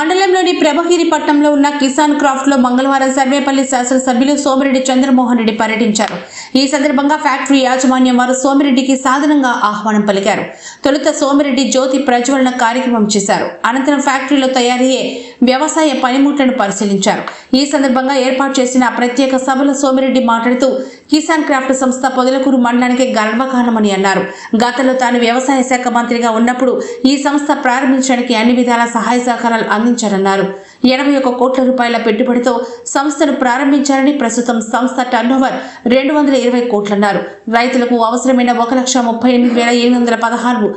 మండలంలోని ప్రభగిరి పట్టణంలో ఉన్న కిసాన్ క్రాఫ్ట్లో మంగళవారం సర్వేపల్లి శాసనసభ్యులు సోమిరెడ్డి చంద్రమోహన్ రెడ్డి పర్యటించారు. ఈ సందర్భంగా ఫ్యాక్టరీ యాజమాన్యం వారు సోమిరెడ్డికి సాధనంగా ఆహ్వానం పలికారు. తొలుత సోమిరెడ్డి జ్యోతి ప్రజ్వలన కార్యక్రమం చేశారు. అనంతరం ఫ్యాక్టరీలో తయారయ్యే వ్యవసాయ పనిముట్లను పరిశీలించారు. ఈ సందర్భంగా ఏర్పాటు చేసిన ప్రత్యేక సభలో సోమిరెడ్డి మాట్లాడుతూ కిసాన్ క్రాఫ్ట్ సంస్థ పొదలకూరు మండలానికి గర్వకారణమని అన్నారు. గతంలో తాను వ్యవసాయ శాఖ మంత్రిగా ఉన్నప్పుడు ఈ సంస్థ ప్రారంభించడానికి అన్ని విధాల సహాయ సహకారాలు అంది ప్రారంభించారన్నారు. ఎనభై ఒక కోట్ల రూపాయల పెట్టుబడితో సంస్థను ప్రారంభించారని ప్రస్తుతం సంస్థ టర్నోవర్ రెండు వందల ఇరవై కోట్లన్నారు. రైతులకు అవసరమైన ఒక లక్ష ముప్పై ఎనిమిది వేల ఎనిమిది వందల పదహారు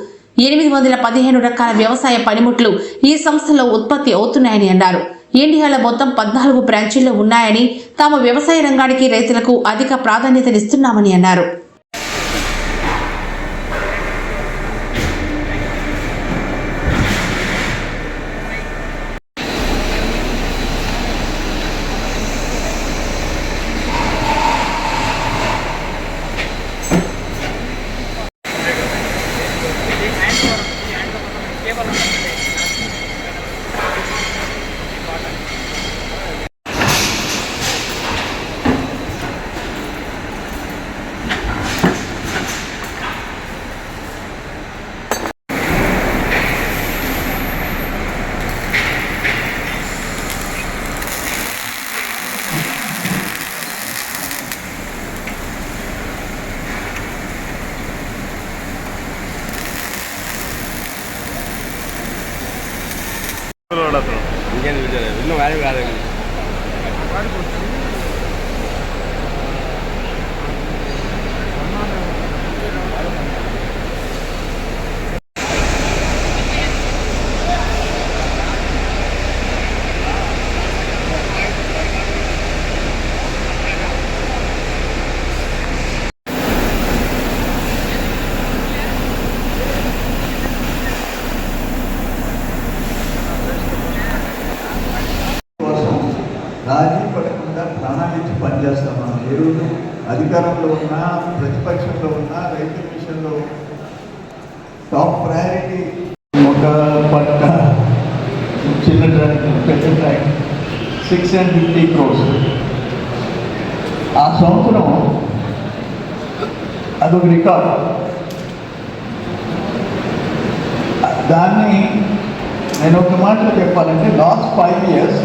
ఎనిమిది వందల పదిహేను రకాల వ్యవసాయ పనిముట్లు ఈ సంస్థలో ఉత్పత్తి అవుతున్నాయని అన్నారు. ఇండియాలో మొత్తం పద్నాలుగు బ్రాంచీల్లో ఉన్నాయని తాము వ్యవసాయ రంగానికి రైతులకు అధిక ప్రాధాన్యతనిస్తున్నామని అన్నారు. అతను இன்னும் வேலை வேலை పనిచేస్తాం మనం ఏ రోజు అధికారంలో ఉన్నా ప్రతిపక్షంలో ఉన్నా రైతు విషయంలో టాప్ ప్రయారిటీ ఒక పట్ట చిన్న ట్రాక్ పెద్ద track six and fifty crores ఆ సంవత్సరం అదొక రికార్డ్. దాన్ని నేను ఒక మాటలో చెప్పాలంటే last five years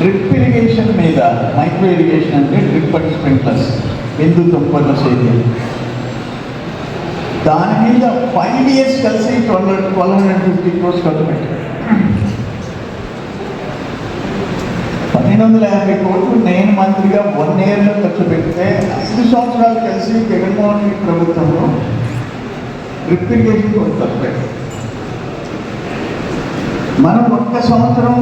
drip irrigation మీద మైక్రో ఇరిగేషన్ అంటే డ్రిప్ అండ్ స్ప్రింక్లర్స్ బిందు తుంపర్ల సేద్యం. దాని మీద ఫైవ్ ఇయర్స్ కలిసి twelve twelve hundred fifty crores ఖర్చు పెట్టారు. పన్నెండు వందల యాభై కోట్లు నేను మంత్రిగా వన్ ఇయర్లో ఖర్చు పెడితే ఐదు సంవత్సరాలు కలిసి జగన్మోహన్ రెడ్డి ప్రభుత్వంలో డ్రిప్ ఇరిగేషన్ కొంచెం ఖర్చు పెట్టారు. మనం ఒక్క సంవత్సరం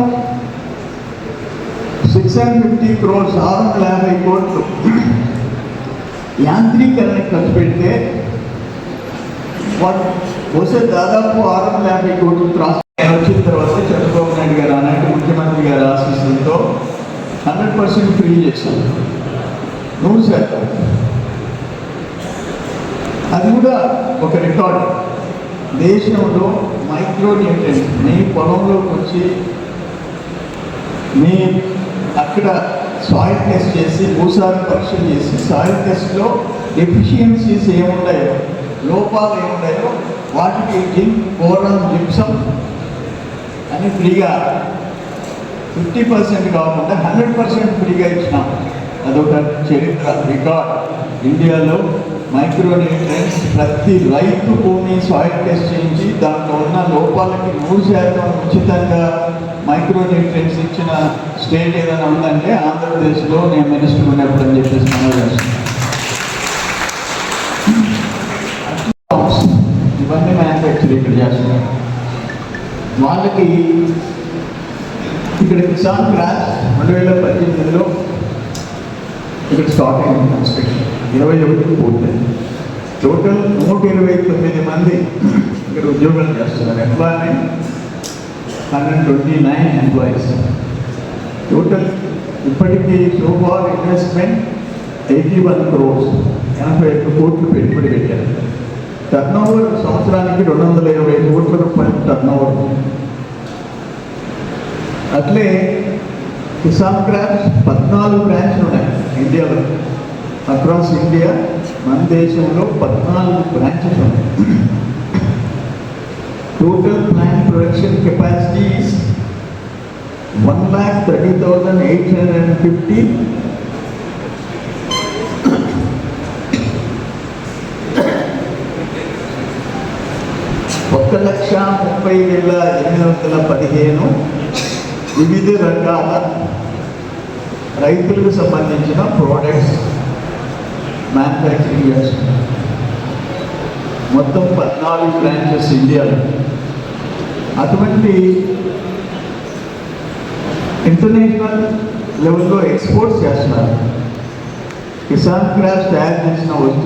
సిక్స్ హండ్రెడ్ ఫిఫ్టీ క్రోర్స్ ఆరు వందల యాభై కోట్లు యాంత్రీకరణ ఖర్చు పెడితే వాడు వస్తే దాదాపు ఆరు వందల యాభై కోట్లు క్రాస్ వచ్చిన తర్వాత చంద్రబాబు నాయుడు గారు ఆనాటి ముఖ్యమంత్రి గారి ఆశీస్సులతో హండ్రెడ్ పర్సెంట్ ఫ్రీ చేశారు నూరు శాతం అది కూడా ఒక రికార్డ్ దేశంలో మైక్రో న్యూట్రియన్స్ మీ పొలంలోకి వచ్చి మీ అక్కడ సాయిల్ టెస్ట్ చేసి భూసారం పరీక్ష చేసి సాయిల్ టెస్ట్లో డెఫిషియన్సీస్ ఏమున్నాయో లోపాలు ఏమున్నాయో వాటికి జిమ్ బోరాన్ జిప్సం అని ఫ్రీగా ఫిఫ్టీ పర్సెంట్ కాకుండా హండ్రెడ్ పర్సెంట్ ఫ్రీగా ఇచ్చినాం. అదొక చరిత్ర రికార్డ్. ఇండియాలో మైక్రో న్యూట్రియన్స్ ప్రతి రైతు భూమి సాయిల్ టెస్ట్ చేయించి దాంట్లో ఉన్న లోపాలకి నూరు శాతం ఉచితంగా మైక్రో న్యూట్రియన్స్ ఇచ్చిన స్టేట్ ఏదైనా ఉందంటే ఆంధ్రప్రదేశ్లో నేను మినిస్టర్ ఉన్నప్పుడు అని చెప్పేసి మనం ఇవన్నీ మ్యానుఫ్యాక్చర్ ఇక్కడ చేస్తున్నారు. వాళ్ళకి ఇక్కడ కిసాన్ క్రాష్ రెండు వేల పద్దెనిమిదిలో ఇక్కడ స్టార్ట్ అయింది కన్స్ట్రక్షన్ ఇరవై ఒకటి పూర్తయింది. టోటల్ నూట ఇరవై తొమ్మిది మంది ఇక్కడ ఉద్యోగాలు చేస్తున్నారు. Employment hundred twenty nine employees total ఇప్పటికీ so far investment eighty one crores ఎనభై ఒక్క కోట్లు పెట్టుబడి పెట్టారు. టర్న్ ఓవర్ సంవత్సరానికి రెండు వందల ఇరవై కోట్ల రూపాయలు టర్న్ ఓవర్ అట్లే కిసాన్ క్రాఫ్ట్స్ పద్నాలుగు బ్రాంచ్లు ఉన్నాయి ఇండియాలో అక్రాస్ ఇండియా మన దేశంలో పద్నాలుగు బ్రాంచెస్ ఉన్నాయి. Total plant production capacity is one lakh thirty thousand eight hundred and fifty ఒక్క లక్ష ముప్పై వేల ఎనిమిది వందల పదిహేను వివిధ రకాల రైతులకు సంబంధించిన ప్రోడక్ట్స్ మ్యానుఫ్యాక్చరింగ్ చేస్తున్నారు. మొత్తం పద్నాలుగు బ్రాంచెస్ ఇండియాలో అటువంటి ఇంటర్నేషనల్ లెవెల్లో ఎక్స్పోర్ట్స్ చేస్తున్నారు కిసాన్ క్రాఫ్ట్స్ తయారు చేసిన వస్తువులు